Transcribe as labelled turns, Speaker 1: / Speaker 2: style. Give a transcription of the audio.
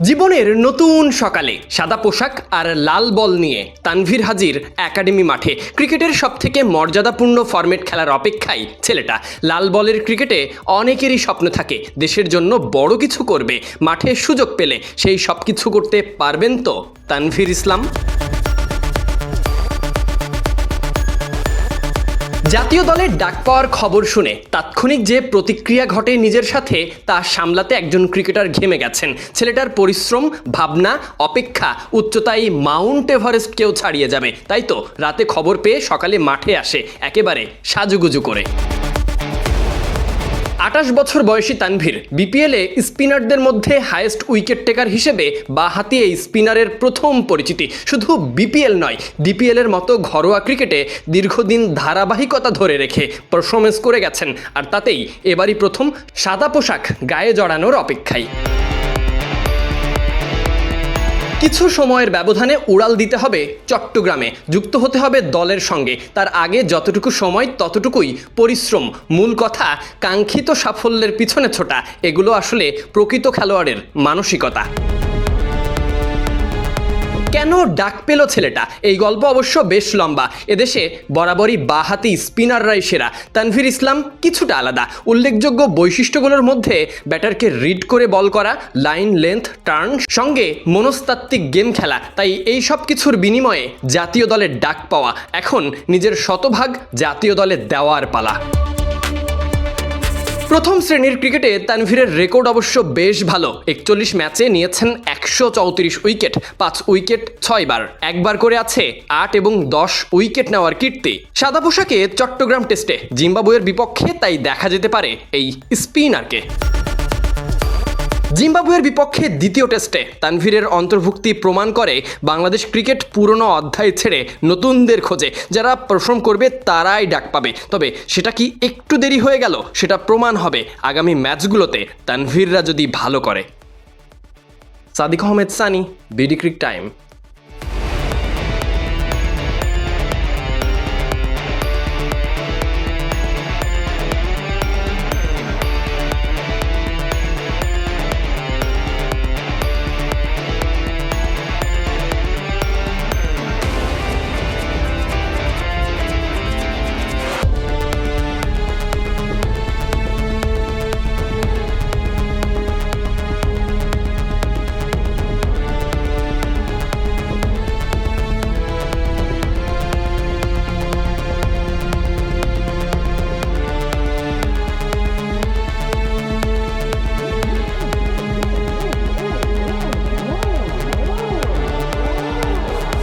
Speaker 1: জীবনের নতুন সকালে সাদা পোশাক আর লাল বল নিয়ে তানভীর হাজির একাডেমি মাঠে ক্রিকেটের সবথেকে মর্যাদাপূর্ণ ফরম্যাট খেলার অপেক্ষায় ছেলেটা। লাল বলের ক্রিকেটে অনেকেরই স্বপ্ন থাকে, দেশের জন্য বড় কিছু করবে, মাঠে সুযোগ পেলে সেই সব কিছু করতে পারবেন তো? তানভীর ইসলাম জাতীয় দলের ডাক পাওয়ার খবর শুনে তাৎক্ষণিক যে প্রতিক্রিয়া ঘটে নিজের সাথে, তা সামলাতে একজন ক্রিকেটার ঘেমে গেছেন। ছেলেটার পরিশ্রম, ভাবনা, অপেক্ষা, উচ্চতায় মাউন্ট এভারেস্টকেও ছাড়িয়ে যাবে। তাই তো, রাতে খবর পেয়ে সকালে মাঠে আসে, একেবারে সাজুগুজু করে। আঠাশ বছর বয়সী তানভীর বিপিএলে স্পিনারদের মধ্যে হায়েস্ট উইকেট টেকার হিসেবে বাহাতি এই স্পিনারের প্রথম পরিচিতি। শুধু বিপিএল নয় ডিপিএলের মতো ঘরোয়া ক্রিকেটে দীর্ঘদিন ধারাবাহিকতা ধরে রেখে পারফরমেন্স করে গেছেন। আর তাতেই এবারই প্রথম সাদা পোশাক গায়ে জড়ানোর অপেক্ষায়। কিছু সময়ের ব্যবধানে উড়াল দিতে হবে চট্টগ্রামে। যুক্ত হতে হবে দলের সঙ্গে। তার আগে যতটুকু সময়, ততটুকুই পরিশ্রম। মূল কথা, কাঙ্ক্ষিত সাফল্যের পিছনে ছোটা। এগুলো আসলে প্রকৃত খেলোয়াড়ের মানসিকতা। কেন ডাক পেল ছেলেটা? এই গল্প অবশ্য বেশ লম্বা। এদেশে বরাবরই বাহাতি স্পিনাররাই সেরা। তানভীর ইসলাম কিছুটা আলাদা। উল্লেখযোগ্য বৈশিষ্ট্যগুলোর মধ্যে ব্যাটারকে রিড করে বল করা, লাইন, লেন্থ, টার্ন, সঙ্গে মনস্তাত্ত্বিক গেম খেলা, তাই এই সব কিছুর বিনিময়ে জাতীয় দলের ডাক পাওয়া, এখন নিজের শতভাগ জাতীয় দলে দেওয়ার পালা। প্রথম শ্রেণির ক্রিকেটে তানভীরের রেকর্ড অবশ্য বেশ ভালো। একচল্লিশ ম্যাচে নিয়েছেন একশো চৌত্রিশ উইকেট, পাঁচ উইকেট ছয়বার একবার করে আছে আট এবং দশ উইকেট নেওয়ার কীর্তি। সাদা পোশাকে চট্টগ্রাম টেস্টে জিম্বাবুয়ের বিপক্ষে তাই দেখা যেতে পারে এই স্পিনারকে। জিম্বাবুয়ের বিপক্ষে দ্বিতীয় টেস্টে তানভীরের অন্তর্ভুক্তি প্রমাণ করে বাংলাদেশ ক্রিকেট পুরনো অধ্যায় ছেড়ে নতুনদের খোঁজে। যারা পারফর্ম করবে তারাই ডাক পাবে। তবে সেটা কি একটু দেরি হয়ে গেল? সেটা প্রমাণ হবে আগামী ম্যাচগুলোতে তানভীররা যদি ভালো করে। Sadiq Ahmed Sunny, BD Crictime.